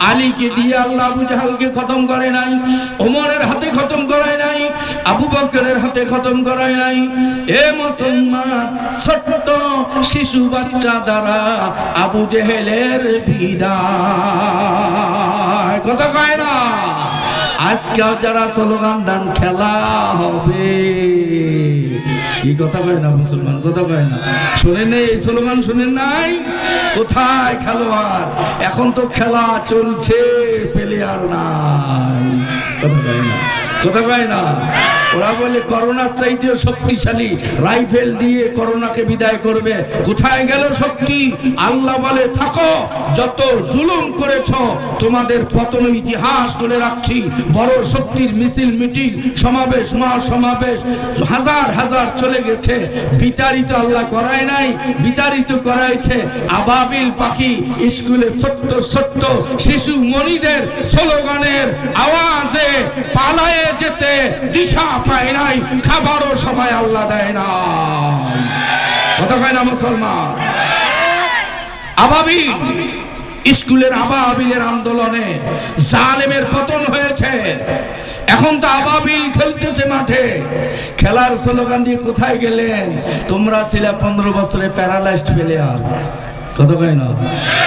আলীকে দিয়ে আল্লাহ আবু জাহালকে খতম করে নাই, ওমরের হাতে খতম করায় নাই, আবু বকরের হাতে খতম করায় নাই। এ মুসলমান, ছোট্ট শিশু বাচ্চা দ্বারা আবু জেহেলের বিদায়। কথা কয় না? আজকেও যারা স্লোগান দান, খেলা হবে। কি কথা কয় না মুসলমান? কথা পায় না। শোনেন এই সলমান শোনেন নাই? কোথায় খেলোয়াড়? এখন তো খেলা চলছে প্লেয়ার নাই। কথা কয় না। ওরা বলে, করোনার চাইতেও শক্তিশালী। রাইফেল দিয়ে করোনাকে বিদায় করবে। কোথায় গেল শক্তি? আল্লাহ বলে, থাকো, যত জুলুম করেছ, তোমাদের পতন ইতিহাস করে রাখছি। বড় শক্তির মিছিল, মিটিং, সমাবেশ মহা সমাবেশ হাজার হাজার চলে গেছে। বিতাড়িত আল্লাহ করায় নাই, বিতাড়িত করাইছে। আবাবিল পাখি, স্কুলে ছোট্ট ছোট্ট শিশু মনিদের স্লোগানের আওয়াজে পালায়ে যেতে দিশা পায় নাই, খাবারও সময় আল্লাহ দেয় কথা না মুসলমান? স্কুলের আন্দোলনে জালেমের পতন হয়েছে। এখন তো আবাবিল খেলতেছে মাঠে। খেলার স্লোগান দিয়ে কোথায় গেলেন? তোমরা ছিলে পনেরো বছরে প্যারালাইজড প্লেয়ার। কত কয় না?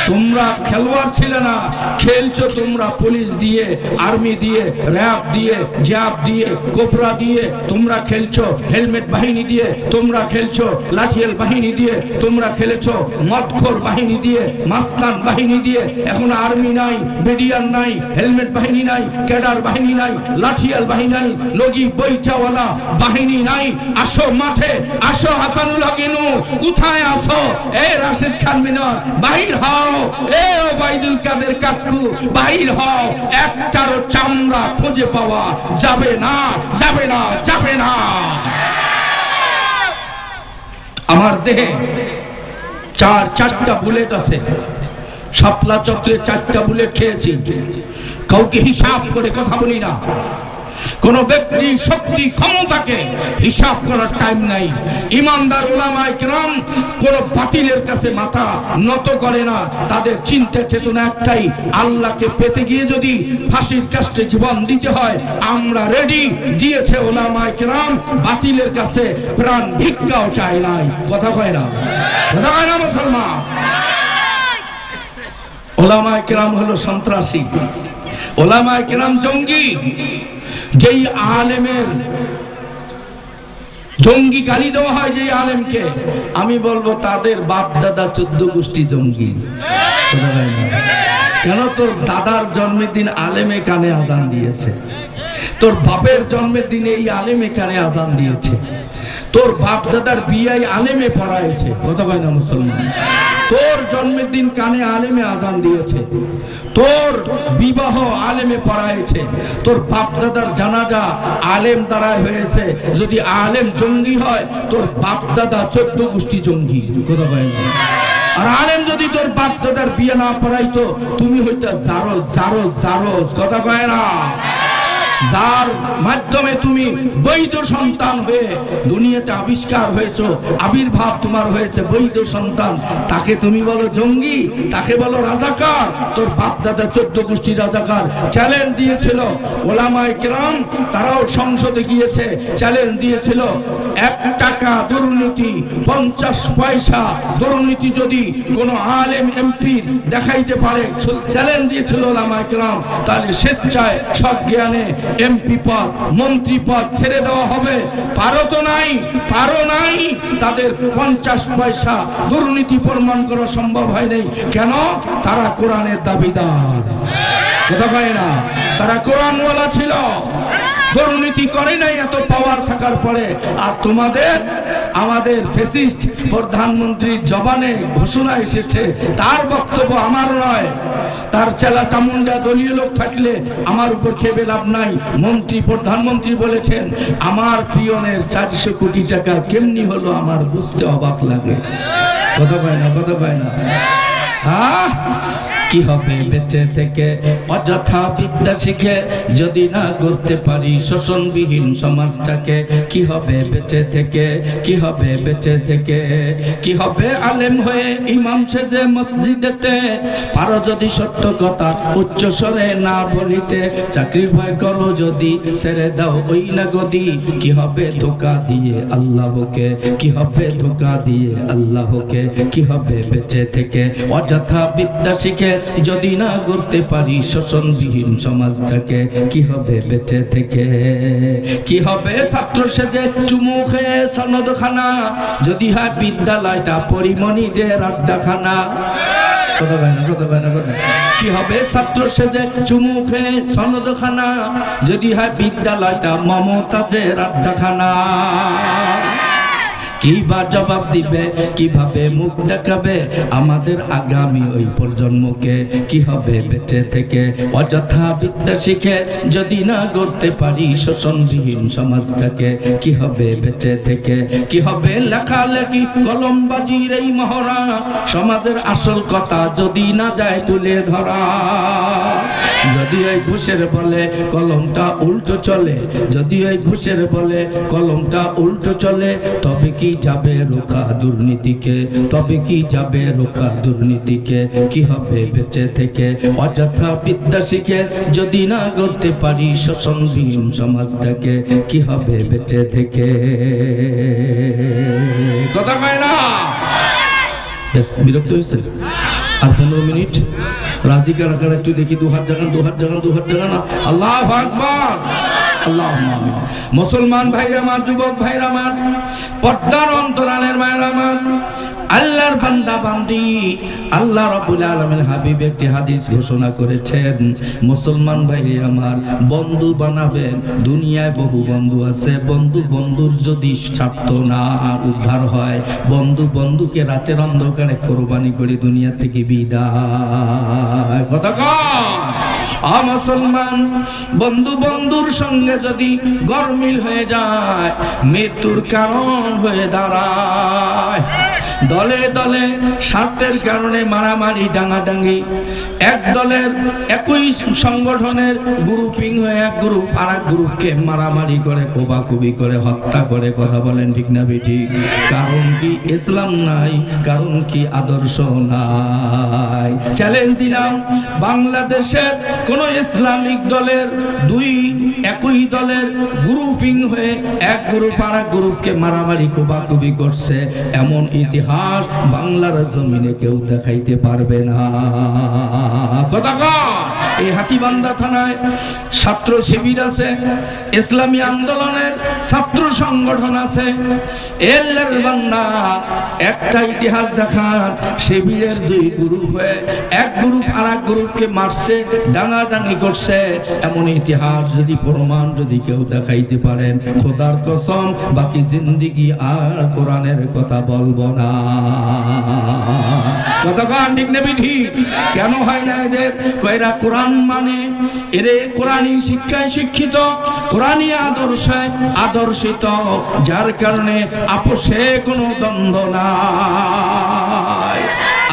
তোমরা খেলোয়াড় ছিলে না, খেলছো তোমরা পুলিশ দিয়ে, আর্মি দিয়ে, র্যাব দিয়ে, জ্যাব দিয়ে কোবরা দিয়ে, তোমরা খেলছো হেলমেট বাহিনী দিয়ে, তোমরা খেলছো লাঠিয়াল বাহিনী দিয়ে, তোমরা খেলেছো মদখোর বাহিনী দিয়ে, মাস্তান বাহিনী দিয়ে, এখন আর্মি নাই, বিডিআর নাই, হেলমেট বাহিনী নাই, ক্যাডার বাহিনী নাই, লাঠিয়াল বাহিনী নাই, লগি বইটাওয়ালা বাহিনী নাই, আসো মাঠে, আসো হাসানুল হকিনু কোথায় আসো এ রাশেদ খান মিনর বাহির হও। এ ওবাইদুল কাদের কাকু, বাহির হও। একটারও চামড়া খুঁজে পাওয়া যাবে না যাবে না যাবে না। আমার দেহে চার, চারটা বুলেট আছে। শাপলা চক্রে চারটা বুলেট খেয়েছি। কাউকে হিসাব করে কথা বলি না। কোন ব্যক্তি শক্তি ক্ষমতাকে হিসাব করার টাইম নাই। ইমানদার ওলামায় কিরাম কোন বাতিলের কাছে মাথা নত করে না। তাদের চিন্তা চেতনা একটাই, আল্লাহকে পেতে গিয়ে যদি ফাঁসির কাছে জীবন দিতে হয়, আমরা রেডি দিয়েছে ওলামায় কিরাম, বাতিলের কাছে প্রাণ ভিক্ষাও চায় নাই। কথা কয় না? কথা কয় না মুসলমান? ওলামায় কিরাম হলো সন্ত্রাসী। ওলামায় কিরাম জঙ্গি। যেই আলেমের জঙ্গি গালি দেওয়া হয় যে আলেমকে, আমি বলব তাদের বাপ দাদা চোদ্দ গোষ্ঠী জঙ্গি। কেন তোর দাদার জন্মের দিন আলেমে কানে আজান দিয়েছে? তোর বাপের জন্মের দিন এই আলেমে কানে আজান দিয়েছে। তোর বাপ দাদার বিয়াই আলেমে পড়াইছে। কত কয় না মুসলমান? তোর জন্মের দিন কানে আলেমে আজান দিয়েছে। তোর বিবাহ আলেমে পড়াইছে। তোর বাপ দাদার জানাজা আলেম দ্বারাই হয়েছে। যদি আলেম জঙ্গি হয়, তোর বাপ দাদা চোদ্দ গোষ্ঠী জঙ্গি। কথা কয় না? আর আলেম যদি তোর বাপ দাদার বিয়ে না পড়াইতো, তুমি হইতে জারো জারো জারো। কথা কয় না? যার মাধ্যমে তুমি বৈধ সন্তান হয়ে দুনিয়াতে আবিষ্কার হয়েছো, আবির্ভাব তোমার হয়েছে, বৈধ সন্তান। তাকে তুমি বলো জঙ্গি, তাকে বলো রাজাকার। তোর বাপ দাদা চোদ্দ গোষ্ঠী রাজাকার। চ্যালেঞ্জ দিয়েছিল ওলামায় কেরাম, তারাও সংসদে গিয়েছে, চ্যালেঞ্জ দিয়েছিল। এক টাকা দুর্নীতি, পঞ্চাশ পয়সা দুর্নীতি যদি কোনো আলেম এমপি দেখাইতে পারে, চ্যালেঞ্জ দিয়েছিল ওলামায় কেরাম। তাহলে স্বেচ্ছায় সব জ্ঞানে এমপি পদ, মন্ত্রী পদ ছেড়ে দেওয়া হবে। পারো তো নাই, পারো নাই। তাদের পঞ্চাশ পয়সা দুর্নীতি প্রমাণ করা সম্ভব হয় নাই। কেন? তারা কোরআনের দাবিদার। কথা না? তারা কোরআনওয়ালা ছিল। দুর্নীতি করে নাই এত পাওয়ার থাকার পরে? আর তোমাদের, আমাদের ফেসিস্ট প্রধানমন্ত্রীর জবানে ঘোষণা এসেছে, তার বক্তব্য আমার নয়। তার চেলা চামুন্ডা দলীয় লোক থাকলে আমার উপর খেবে লাভ নাই। মন্ত্রী, প্রধানমন্ত্রী বলেছেন, আমার পিয়নের চারশো কোটি টাকা কেমনি হলো আমার বুঝতে অবাক লাগে। কত পায় না কত পায় না। হ্যাঁ কি হবে বেঁচে থেকে? অযথা বিদ্যা শিখে যদি না করতে পারি শোষণবিহীন সমাজটাকে, কি হবে বেঁচে থেকে? কি হবে বেঁচে থেকে? কি হবে আলেম হয়ে ইমাম সেজে মসজিদেতে? পারো যদি সত্য কথা উচ্চ স্বরে না বলিতে। চাকরির ভয় করো যদি, ছেড়ে দাও ওই না গদি কি হবে ধোকা দিয়ে আল্লাহকে? কি হবে ধোকা দিয়ে আল্লাহকে? কি হবে বেঁচে থেকে? অযথা বিদ্যা শিখে যদি না করতে পারি শোষণবিহীন সমাজটাকে কি হবে বেঁচে থেকে? কি হবে ছাত্র সেজে চুমু খেয়ে সনদখানা? যদি হয় বিদ্যালয়টা পরিমণিদের আড্ডাখানা? কি হবে ছাত্র সেজে চুমু খেয়ে সনদখানা? যদি হয় বিদ্যালয়টা মমতাজের আড্ডাখানা? কি বা জবাব দিবে? কীভাবে মুখ দেখাবে? আমাদের আগামী ওই প্রজন্মকে কি হবে বেঁচে থেকে? অযথা বিদ্যা শিখে যদি না করতে পারি শোষণবিহীন সমাজটাকে কি হবে বেঁচে থেকে? কি হবে লেখালেখি, কলমবাজির এই মহড়া? সমাজের আসল কথা যদি না যায় তুলে ধরা। যদি ওই ঘুষের বলে কলমটা উল্টো চলে, যদি ওই ঘুষের বলে কলমটা উল্টো চলে, তবে কি যাবে রোখা দুর্নীতিকে? তবে কি যাবে রোখা দুর্নীতিকে? কি হবে বেঁচে থেকে? অযথা বিদ্যা শিখে যদি না করতে পারি শোষণবিহীন সমাজটাকে কি হবে বেঁচে থেকে? কথা কয় না? বিরক্ত হয়েছে আর পনেরো মিনিট? রাজি কারা একটু দেখি দু হাত জাগান দু হাত জাগান দু হাত জাগান আল্লাহ আকবার। মুসলমান ভাইরা আমার, যুবক ভাইরা আমার, পর্দার অন্তরালের মায়ের আমার, আল্লাহর বান্দা, বান্দি, আল্লাহ রাব্বুল আলামিন হাবিব একটি হাদিস ঘোষণা করেছেন, মুসলমান ভাই আমার, বন্ধু বানাবেন, দুনিয়ায় বহু বন্ধু আছে, বন্ধু বন্ধুর যদি স্বার্থ না উদ্ধার হয়, বন্ধু বন্ধুকে রাতের অন্ধকারে কোরবানি করে দুনিয়া থেকে বিদায় কথা? আ মুসলমান, বন্ধু বন্ধুর সঙ্গে যদি গরমিল হয়ে যায়, মৃত্যুর কারণ হয়ে দাঁড়ায়। দলে দলে স্বার্থের কারণে মারামারি ডাঙাডাঙ্গি এক দলের একই সংগঠনের গ্রুপিং হয়ে এক গ্রুপ আর এক গ্রুপকে মারামারি করে, কোবাকুবি করে, হত্যা করে, কথা বলেন ঠিক না বেটি কারণ কি ইসলাম নাই, কারণ কি আদর্শ নাই? চ্যালেঞ্জ দিলাম বাংলাদেশের কোন ইসলামিক দলের দুই একই দলের গ্রুপিং হয়ে এক গ্রুপ আর এক গ্রুপকে মারামারি কোবাকুবি করছে এমন ইতিহাস বাংলার জমিনে কেউ দেখাইতে পারবে না কথা? এই হাতিবান্ধা থানায় ছাত্র শিবির আছে, ইসলামী আন্দোলনের ছাত্র সংগঠন আছে। একটা ইতিহাস দেখান, শিবিরের দুই গ্রুপ হয়ে এক গ্রুপ আর এক গ্রুপকে মারছে, ডাঙাডাঙি করছে। এমন ইতিহাস যদি প্রমাণ যদি কেউ দেখাইতে পারেন, খোদার কসম, বাকি জিন্দিগি আর কোরআনের কথা বলব না। কন ঠিক নেবি ঠিক কেন হয় না এদের? কয়রা কোরআন মানে? এরে কোরআনই শিক্ষায় শিক্ষিত, কোরআনই আদর্শে আদর্শিত, যার কারণে আপোষে কোনো দ্বন্দ্ব নাই।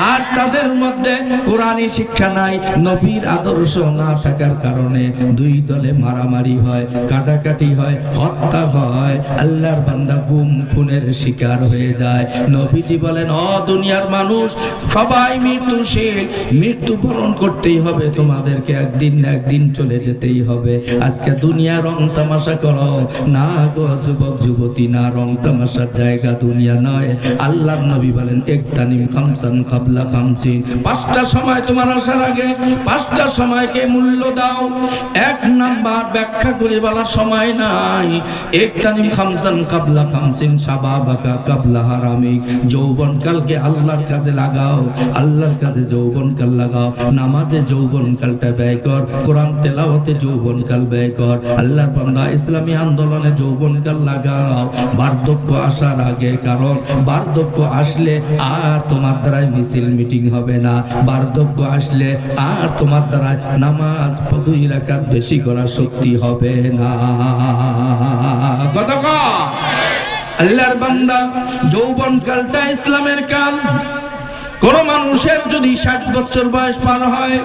আর তাদের মধ্যে কোরআনী শিক্ষা নাই, নবীর আদর্শ না থাকার কারণে দুই দলে মারামারি হয়, কাটাকাটি হয়, হত্যা হয়, আল্লাহর বান্দা গুম, খুনের শিকার হয়ে যায়। নবীজি বলেন, অ দুনিয়ার মানুষ, সবাই মৃত্যুশীল, মৃত্যু বরণ করতেই হবে, তোমাদেরকে একদিন না একদিন চলে যেতেই হবে। আজকে দুনিয়া রং তামাশা করো। না গো যুবক, যুবতী, না রং তামাশার জায়গা দুনিয়া নয়। আল্লাহর নবী বলেন, একতানিম খামসান কাবলা খামসিন পাঁচটা সময় তোমার আসার আগে পাঁচটা সময়কে মূল্য দাও। এক নাম্বার ব্যাখ্যা করে বলার সময় নাই। একতানিম খামসান কাবলা খামসিন সাবাবাকা কাবলা হারামি। যৌবনকালকে আল্লাহর কাজে লাগাও, আল্লাহর কাজে যৌবনকাল লাগাও। নামাজে যৌবনকালটা ব্যয় কর, কোরআন তেলাওয়াতে যৌবনকাল ব্যয় কর। আল্লাহর বান্দা ইসলামী আন্দোলনে যৌবনকাল লাগাও। বার্ধক্য আসার আগে, কারণ বার্ধক্য আসলে আর তোমার দ্বারাই মিছিল মিটিং হবে না। বার্ধক্য আসলে আর তোমার দ্বারা নামাজ দুই রাখার বেশি করার শক্তি হবে না। কত আল্লাহর বান্দা যৌবন কালটা ইসলামের কাল। কোন মানুষের যদি ষাট বছর বয়স পার হয়,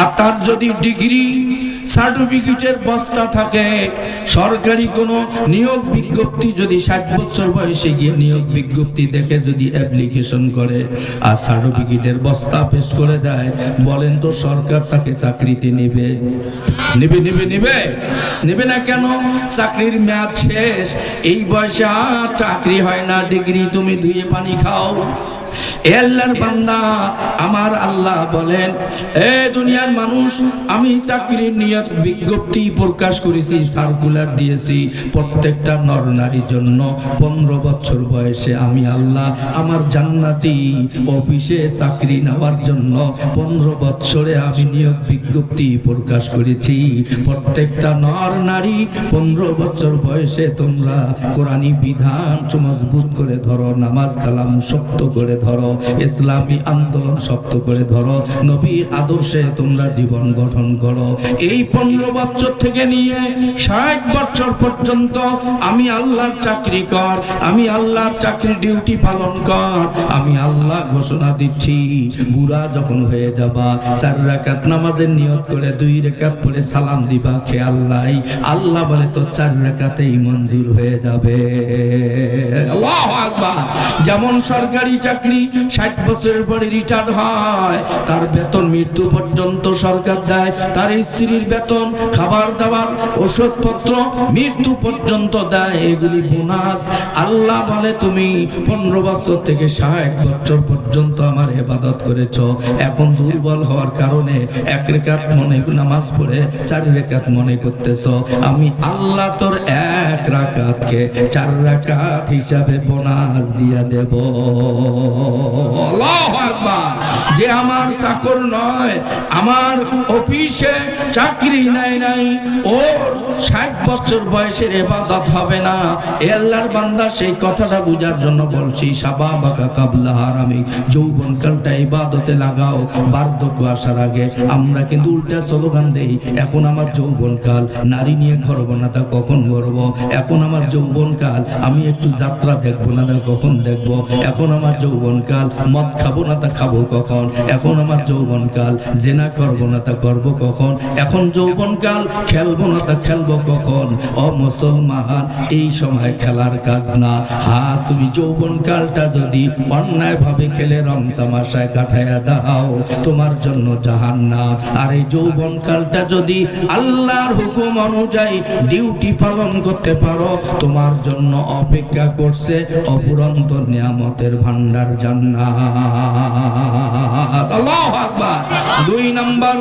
আর তার যদি ডিগ্রি, সার্টিফিকেটের বস্তা থাকে, সরকারি কোনো নিয়োগ বিজ্ঞপ্তি যদি ষাট বছর বয়সে গিয়ে নিয়োগ বিজ্ঞপ্তি দেখে যদি অ্যাপ্লিকেশন করে, আর সার্টিফিকেটের বস্তা পেশ করে দেয়, বলেন তো সরকার তাকে চাকরিতে নেবে? নেবে নেবে নেবে? নেবে না কেন? চাকরির মেয়াদ শেষ, এই বয়সে আর চাকরি হয় না, ডিগ্রি তুমি ধুয়ে পানি খাও। বান্দা, আমার আল্লাহ বলেন, এ দুনিয়ার মানুষ, আমি চাকরির নিয়ত বিজ্ঞপ্তি প্রকাশ করেছি সার্কুলার দিয়েছি। প্রত্যেকটা নর নারীর জন্য পনেরো বছর বয়সে আমি আল্লাহ আমার জান্নাতি অফিসে চাকরি নেওয়ার জন্য পনেরো বছরে আমি নিয়োগ বিজ্ঞপ্তি প্রকাশ করেছি। প্রত্যেকটা নর নারী পনেরো বছর বয়সে তোমরা কোরআনী বিধান মজবুত করে ধরো, নামাজ কালাম শক্ত করে ধরো ইসলামী আন্দোলন শক্ত করে ধরো। নবীর আদর্শে তোমরা জীবন গঠন করো। এই পনেরো বছর থেকে নিয়ে ষাট বছর পর্যন্ত আমি আল্লাহর চাকরি কর, আমি আল্লাহর চাকরি ডিউটি পালন কর, আমি আল্লাহ ঘোষণা দিচ্ছি, বুড়া যখন হয়ে যাবা, চার রাকাত নামাজের নিয়ত করে দুই রেখাত পরে সালাম দিবা খেয়াল নাই আল্লাহ বলে তো চার রেখাতেই মঞ্জুর হয়ে যাবে। যেমন সরকারি চাকরি ষাট বছরের পরে রিটায়ার্ড হয়। তার বেতন মৃত্যু পর্যন্ত সরকার দেয়। তার স্ত্রীর বেতন, খাবার দাবার, ওষুধপত্র মৃত্যু পর্যন্ত দেয়। এগুলি বোনাস। আল্লাহ বলে, তুমি পনেরো বছর থেকে ষাট বছর পর্যন্ত আমার হেফাজত করেছ। এখন দুর্বল হওয়ার কারণে এক রেখাত মনে নামাজ পড়ে, চার রেখাত মনে করতেছ। আমি আল্লাহ তোর এক রাকাতকে চার রাকাত হিসাবে বোনাস দিয়া দেব। যে আমার চাকর নয়, আমার অফিসে চাকরি নাই নাই, ও ষাট বছর বয়সের এবাদত হবে না। এ আল্লাহর বান্দা সেই কথাটা বুঝার জন্য বলছি সাবা বাকা কাবলা হারামি যৌবন কালটা ইবাদতে লাগাও, বার্ধক্য আসার আগে। আমরা কিন্তু উল্টা স্লোগান দেই, এখন আমার যৌবন কাল নারী নিয়ে ঘরব না তা কখন ঘরব এখন আমার যৌবন কাল আমি একটু যাত্রা দেখব না তা কখন দেখব? এখন আমার যৌবন কাল, মদ খাব না তা খাব কখন? এখন আমার যৌবন কাল জেনা করব না তা করব কখন? এখন যৌবন কাল খেলব না তা খেলব কখন? ও মুসলমান, এই সময় খেলার কাজ না। হা, তুমি যৌবন কালটা যদি অন্যায় ভাবে খেলে রং তামাশায় কাটাইয়া দাও, তোমার জন্য জাহান্নাম। আর এই যৌবন কালটা যদি আল্লাহর হুকুম অনুযায়ী ডিউটি পালন করতে পারো, তোমার জন্য অপেক্ষা করছে অপুরন্ত নিয়ামতের ভান্ডার জান্নাত। আল্লাহু আকবার। দুই নাম্বার,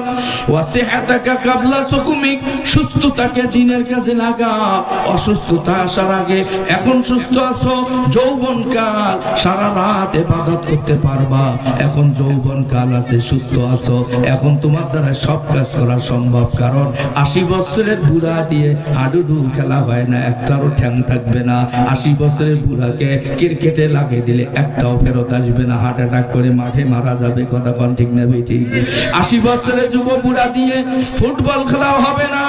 ওয়াসিহাতাকা কাবলা সুকুমিক, সুস্থতাকে দিনের কাজে লাগাও অসুস্থতা আসার আগে এখন সুস্থ আছো যৌবন কাল সারা রাত ইবাদত করতে পারবা। এখন যৌবন কাল আছে, সুস্থ আছো। এখন তোমার দ্বারা সব কাজ করা সম্ভব, কারণ আশি বছরের বুড়া দিয়ে হাডুডু খেলা হয় না, একটারও ঠ্যাং থাকবে না। আশি বছরের বুড়াকে ক্রিকেটে লাগিয়ে দিলে একটাও ফেরত আসবে না। হার্ট অ্যাটাক করে মাঠে মারা যাবে, কথা কন ঠিক নেবে ঠিক। আশি বছরের যুব বুড়া দিয়ে ফুটবল খেলাও হবে না।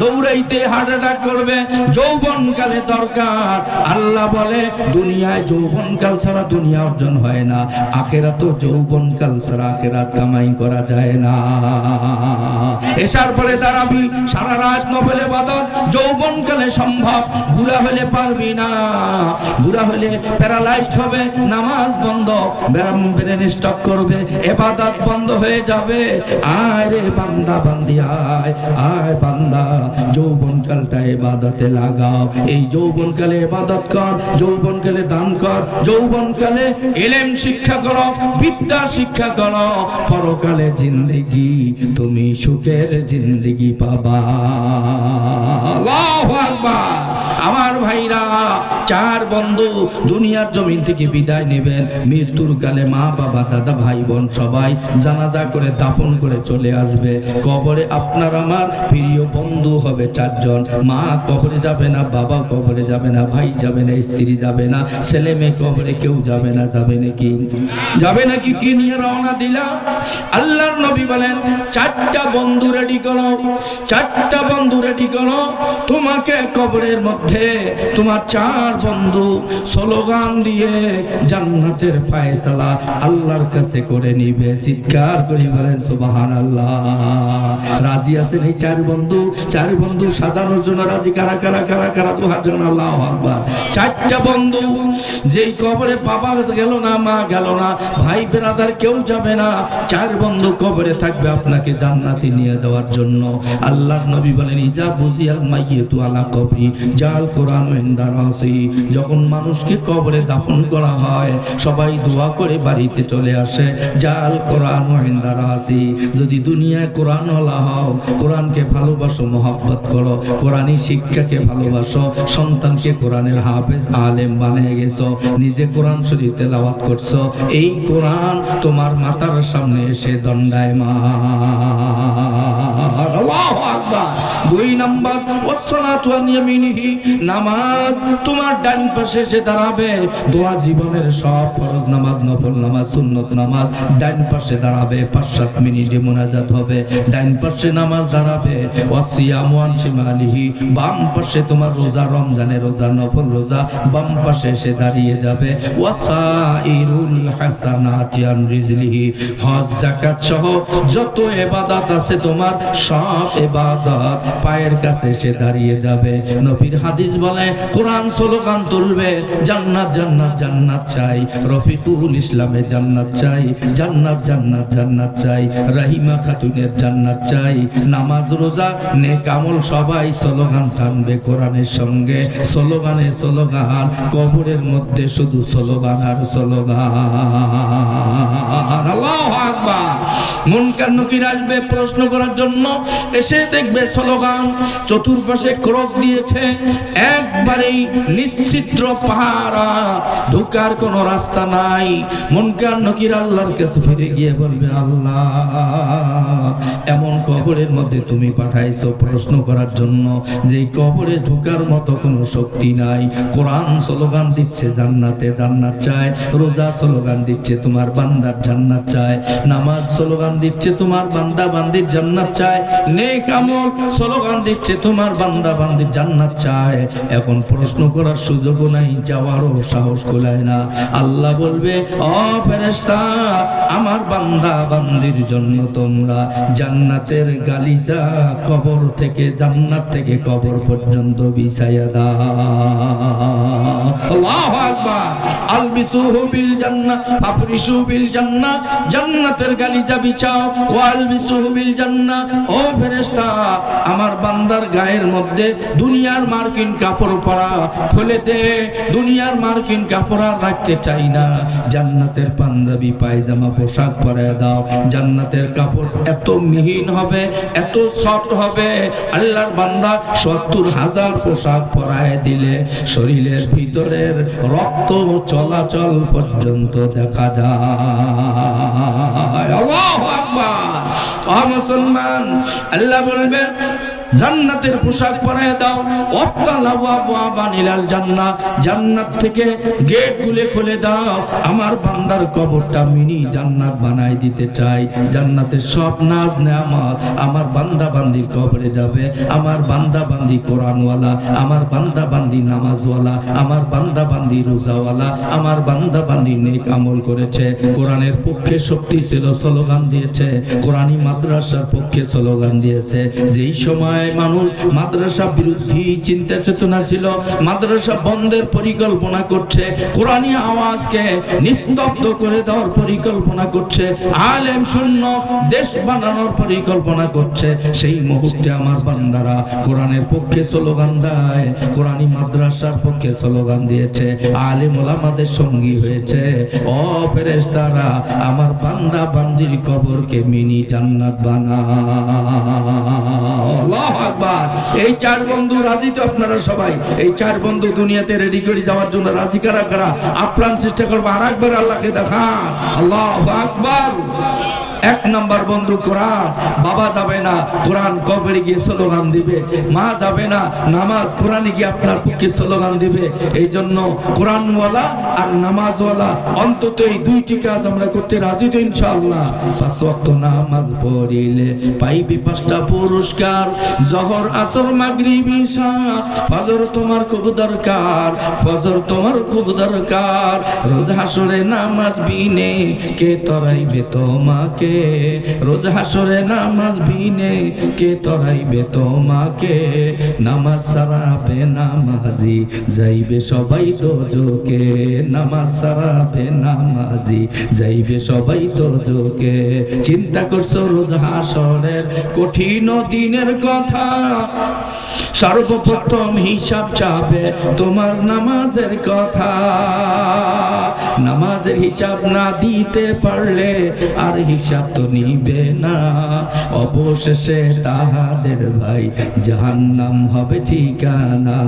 দৌড়াইতে হার্ট অ্যাটাক করবে। যৌবন কালে দরকার। আল্লাহ বলে, দুনিয়ায় যৌবন কাল ছাড়া দুনিয়া অর্জন হয় না। আখেরা তো যৌবন কাল ছাড়া আখেরাত কামাই করা যায় না। এসার পরে দাঁড়াবি, সারা রাত নবেলে বাদন যৌবন কালে সম্ভব, বুড়া হলে পারবি না। বুড়া হলে প্যারালাইজড হবে, নামাজ বন্ধ। ব্যারাম ব্রেন স্টক করবে, এবাদত বন্ধ হয়ে যাবে। আয় রে বান্দা, বান্দি, আয় আয় বান্দা, যৌবন কালটা এবাদতে লাগাও। এই যৌবন কালে এবাদত কর, যৌবন কালে দান কর, যৌবন কালে এলেম শিক্ষা করো, বিদ্যা শিক্ষা করো। পরকালে জিন্দেগি, তুমি সুখের জিন্দেগি পাবা। আল্লাহু আকবার। আমার ভাইরা, চার বন্ধু দুনিয়ার জমিন থেকে বিদায় নেবেন। মৃত্যুর কালে মা, বাবা, দাদা, ভাই, বোন সবাই জানাজা করে দাফন করে চলে আসবে। কবরে আপনার আমার প্রিয় বন্ধু হবে চারজন। মা কবরে যাবে না, বাবা কবরে যাবে না, ভাই যাবে না, স্ত্রী যাবে না, ছেলে মেয়ে কবরে কেউ যাবে না, যাবে নাকি যাবে নাকি কি? নিয়ে রওনা দিলা? আল্লাহর নবী বলেন, চারটা বন্ধু রেডি করো। চারটা বন্ধু রেডি করো। তোমাকে কবরের মধ্যে মধ্যে তোমার চার বন্ধু স্লোগান দিয়ে জান্নাতের ফায়সালা আল্লাহর কাছে করে নিবে। চিৎকার করে বলেন সুবাহান আল্লাহ রাজি আছেন এই চার বন্ধু? চার বন্ধু সাজানোর জন্য রাজি কারা কারা কারা কারা? তো হাত আল্লাহ আকবার। চারটা বন্ধু, যেই কবরে বাবা গেল না, মা গেল না, ভাই বেরাদার কেউ যাবে না, চার বন্ধু কবরে থাকবে আপনাকে জান্নাতি নিয়ে যাওয়ার জন্য। আল্লাহ নবী বলেন, ইজা বুঝিয়াল মাইয়েতু আলা কবরি। জাল কোরআন যখন মানুষকে কবরে দাফন করা হয়, সবাই দোয়া করে বাড়িতে চলে আসে। জাল কোরআন ইন্দারাসি যদি দুনিয়ায় কোরআন হলা হও, কোরআনকে ভালোবাসো, মোহাব্বত করো। কোরআনী শিক্ষাকে ভালোবাসো, সন্তানকে কোরআনের হাফেজ, আলেম বানিয়ে গেছো। নিজে কোরআন শরীফ তেলাওয়াত করছ। এই কোরআন তোমার মাতার সামনে এসে দণ্ডায় মা দুই নাম্বার ইয়ামিনিহি নামাজ, তোমার ডান পাশে এসে দাঁড়াবে। দোয়া জীবনের সব ফরজ নামাজ, নফল নামাজ, সুন্নত নামাজ। ডান পাশে দাঁড়াবে, পাঁচ সাত মিনিটে মোনাজাত হবে। ডান পাশে নামাজ দাঁড়াবে, ওয়াসিয়ামু আন শিমালিহি বাম পাশে তোমার রোজা রমজানের রোজা, নফল রোজা। বাম পাশে এসে দাঁড়িয়ে যাবে, ওয়াসাইরুল হাসানাতি আন রিজলিহি। হজ, যাকাত সহ যত ইবাদত আছে তোমার, সব ইবাদত পায়ের কাছে এসে দাঁড়িয়ে যাবে। নবীর হাদিস বলে কোরআন তুলবে, জান্নাত জান্নাত জান্নাত চাই। রফিকুল ইসলামের জান্নাত চাই, জান্নাত জান্নাত জান্নাত চাই। রাহিমা খাতুনের জান্নাত চাই। নামাজ, রোজা, নেক আমল সবাই স্লোগান টানবে কোরআনের সঙ্গে। স্লোগান, কবরের মধ্যে শুধু স্লোগান আর স্লোগান। আল্লাহু আকবার। মুনকার নকির আসবে প্রশ্ন করার জন্য। এসে দেখবে স্লোগান, চতুর্পাশে ক্রস দিয়েছে, একবারেই নিশ্চিদ্র পাহারা, ঢুকার কোনো রাস্তা নাই। মুনকার নকির আল্লাহর কাছে ফিরে গিয়ে বলবে, আল্লাহ, এমন কবরের মধ্যে তুমি পাঠাইছো প্রশ্ন করার জন্য যে কবরে ঢুকার মতো কোনো শক্তি নাই। কোরআন স্লোগান দিচ্ছে, জান্নাতে জান্নাত চায়। রোজা স্লোগান দিচ্ছে, তোমার বান্দার জান্নাত চায়। নামাজ স্লোগান দিচ্ছে তোমার বান্দা বান্দির জান্নাত চায়। নেক আমল স্লোগান দিচ্ছে তোমার বান্দা বান্দির জান্নাত চায়। এখন প্রশ্ন করার সুযোগও নাই, যাওয়ারও সাহস কোলায় না। আল্লাহ বলবে ও ফেরেশতা, আমার বান্দা বান্দির জন্য তোমরা জান্নাতের গালিচা কবর থেকে, জান্নাত থেকে কবর পর্যন্ত বিছাইয়া দাও। আল্লাহু আকবার। আলবিসুহু বিল জান্নাহ, ফাফরিসু বিল জান্নাহ, জান্নাতের গালিচা বিছাও ওয়ালবিসুহু বিল জান্নাহ ও ফেরেশতা, আমার বান্দার গায়ের মধ্যে দুনিয়ার মার্কিন কাপড় পরা খুলে দে। দুনিয়ার মার্কিন কাপড় আর রাখতে চাই না। জান্নাতের পাঞ্জাবি, পায়জামা, পোশাক পরায় দাও। জান্নাতের কাপড় এত মিহিন হবে, এত সফট হবে। আল্লাহর বান্দা সত্তর হাজার পোশাক পরায় দিলে শরীরের ভিতরের রক্ত চলাচল পর্যন্ত দেখা যায়। ও মুসলমান আল্লাহ বলবেন জান্নাতের পোশাক পরায় দাও। ইলাল জান্নাত জান্নাত থেকে গেট গুলে খুলে দাও। আমার বান্দার কবরটা মিনি জান্নাত বানাই দিতে চাই। জান্নাতের সব নাজ নেয়ামত আমার বান্দা বান্দির কবরে যাবে। আমার বান্দা বান্দি কোরআনওয়ালা, আমার বান্দা বান্দি নামাজওয়ালা, আমার বান্দা বান্দি রোজাওয়ালা, আমার বান্দা বান্দি নেক আমল করেছে। কোরআনের পক্ষে শক্তি ছিল স্লোগান দিয়েছে। কোরআনী মাদ্রাসার পক্ষে স্লোগান দিয়েছে। যেই সময় মানুষ মাদ্রাসা বিরোধী চিন্তা চেতনা ছিল। মাদ্রাসা বন্ধের পরিকল্পনা করছে। কোরআনী আওয়াজকে নিস্তব্ধ করে দেওয়ার পরিকল্পনা করছে। আলেম শূন্য দেশ বানানোর পরিকল্পনা করছে। সেই মুহূর্তে আমার বান্দারা কোরআনের পক্ষে স্লোগান দেয়। কোরআনী মাদ্রাসার পক্ষে স্লোগান দিয়েছে। আলেম ওলামাদের সঙ্গী হয়েছে। ও ফেরেশতারা, আমার বান্দা বান্দির কবরকে মিনি জান্নাত বানা এই চার বন্ধু রাজি তো আপনারা সবাই? এই চার বন্ধু দুনিয়াতে রেডি করে যাওয়ার জন্য রাজি কারা কারা? আপ্রাণ চেষ্টা করব আর একবার আল্লাহকে দেখান। আল্লাহ আকবার। এক নাম্বার বন্ধু কোরআন, বাবা যাবে না, কোরআন কবরে গিয়ে স্লোগান দিবে। মা যাবে না, নামাজ কোরআনে গিয়ে আপনার পক্ষে স্লোগান দিবে। এই জন্য কোরআনওয়ালা আর নামাজওয়ালা, অন্তত এই দুইটি কাজ আমরা করতে রাজি তো ইনশাআল্লাহ। পাঁচ ওয়াক্ত নামাজ পড়িলে পাইবি পাঁচটা পুরস্কার, জহর, আসর, মাগরিব ফজর তোমার খুব দরকার, ফজর তোমার খুব দরকার। রোজ হাসরে নামাজ বিনে কে তরাইবে তোমাকে? রোজ হাসরে নামাজ বিনে কে তরাইবে তোমাকে? নামাজ সারাবে নামাজি, যাইবে সবাই যোকে নামাজ সারাবে নামাজি, যাইবে সবাই যোকে চিন্তা করছ রোজ হাসরের কঠিন দিনের কথা? সর্বপ্রথম হিসাব চাবে তোমার নামাজের কথা। নামাজের হিসাব না দিতে পারলে আর হিসাব তো নিবে না। অবশেষে তাহাদের ভাই জাহান্নাম হবে ঠিকানা।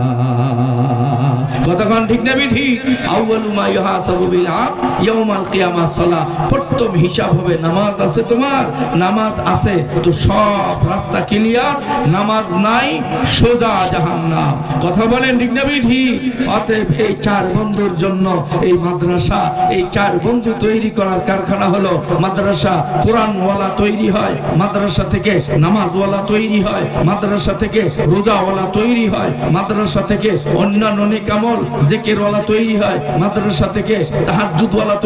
কতক্ষণ ঠিক নেবি ঠিক আউয়ালু মা ইউহাসাবু বিল আব ইয়াউমাল কিয়ামাহ সালাহ প্রথম হিসাব হবে নামাজ আছে তোমার, নামাজ আছে তো সব রাস্তা ক্লিয়ার নামাজ নাই, সোজা কথা বলেন ঠিক নেবি ঠিক অতএব এই চার বন্ধুর জন্য এই মাদ্রাসা, এই চার বন্ধু তৈরি করার কারখানা হলো মাদ্রাসা। কোরআনওয়ালা তৈরি হয়, মাদ্রাসা থেকে নামাজওয়ালা তৈরি হয়, মাদ্রাসা থেকে রোজাওয়ালা তৈরি হয়, মাদ্রাসা থেকে অন্যান্য জেকেরওয়ালা তৈরি হয়, মাদ্রাসা থেকে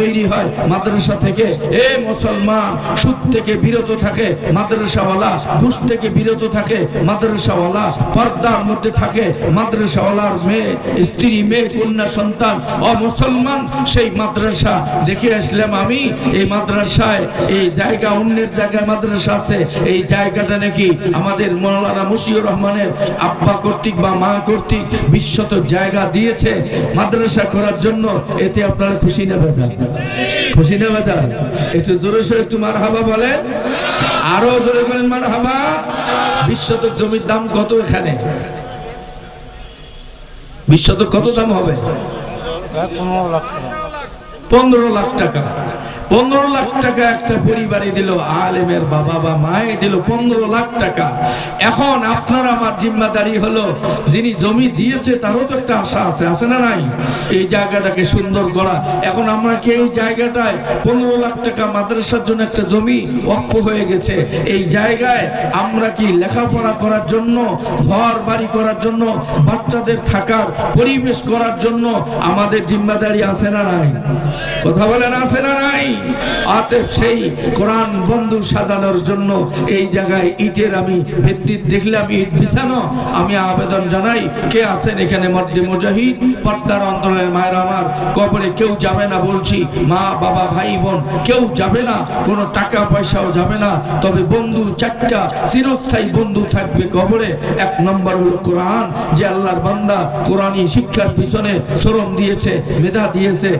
তৈরি হয়, মাদ্রাসা থেকে, এ মুসলমান, সুদ থেকে বিরত থাকে, মাদ্রাসাওয়ালা, ঘুষ থেকে বিরত থাকে, মাদ্রাসাওয়ালা, পর্দার মধ্যে থাকে, মাদ্রাসাওয়ালার মেয়ে, স্ত্রী, মেয়ে, কন্যা, সন্তান ও মুসলমান, সেই মাদ্রাসা দেখে আসলাম আমি, এই মাদ্রাসায় এই জায়গা অন্যের জায়গায় মাদ্রাসা আছে, এই জায়গাটা নাকি আমাদের মৌলানা মুশিউর রহমানের আব্বা কর্তৃক বা মা কর্তৃক বিশ্বত জায়গা দিয়েছে মাদ্রাসা করার জন্য। এতে আপনারা খুশি না বেজান খুশি না বেজান একটু জোরে সোরে একটু মার হাবা বলেন। আরও জোরে বলেন মার হাবা বিশ্বতক জমির দাম কত এখানে? বিশ্বতক কত দাম হবে? পনেরো লাখ টাকা। পনেরো লাখ টাকা একটা পরিবারে দিল, আলেমের বাবা বা মায়ে দিল পনেরো লাখ টাকা। এখন আপনার আমার জিম্মাদারি হলো, যিনি জমি দিয়েছে তারও তো একটা আশা আছে আছে না নাই? এই জায়গাটাকে সুন্দর করা। এখন আমরা কি এই জায়গাটায় পনেরো লাখ টাকা মাদ্রাসার জন্য একটা জমি অক্ষ হয়ে গেছে? এই জায়গায় আমরা কি লেখাপড়া করার জন্য ঘর বাড়ি করার জন্য, বাচ্চাদের থাকার, পরিবেশ করার জন্য আমাদের জিম্মাদারি আছে না নাই? কথা বলেন, আছে না নাই? অতএব সেই কোরআন বন্ধু সাজানোর জন্য এই জায়গায় ইটের আমি ভিত্তি দেখলাম, ইট বিছানো। আমি আবেদন জানাই, কে আছেন এখানে মধ্যে মুজাহিদ? পর্দার অন্তরের মায়ের আমার কবরে কেউ যাবে না বলছি, মা, বাবা, ভাই, বোন, কেউ যাবে না, কোনো টাকা পয়সাও যাবে না। তবে বন্ধু চারটা, চিরস্থায়ী বন্ধু থাকবে কবরে। এক নম্বর হলো কোরআন, যে আল্লাহর বান্দা কোরআনী শিক্ষার পিছনে শ্রম দিয়েছে, মেধা দিয়েছে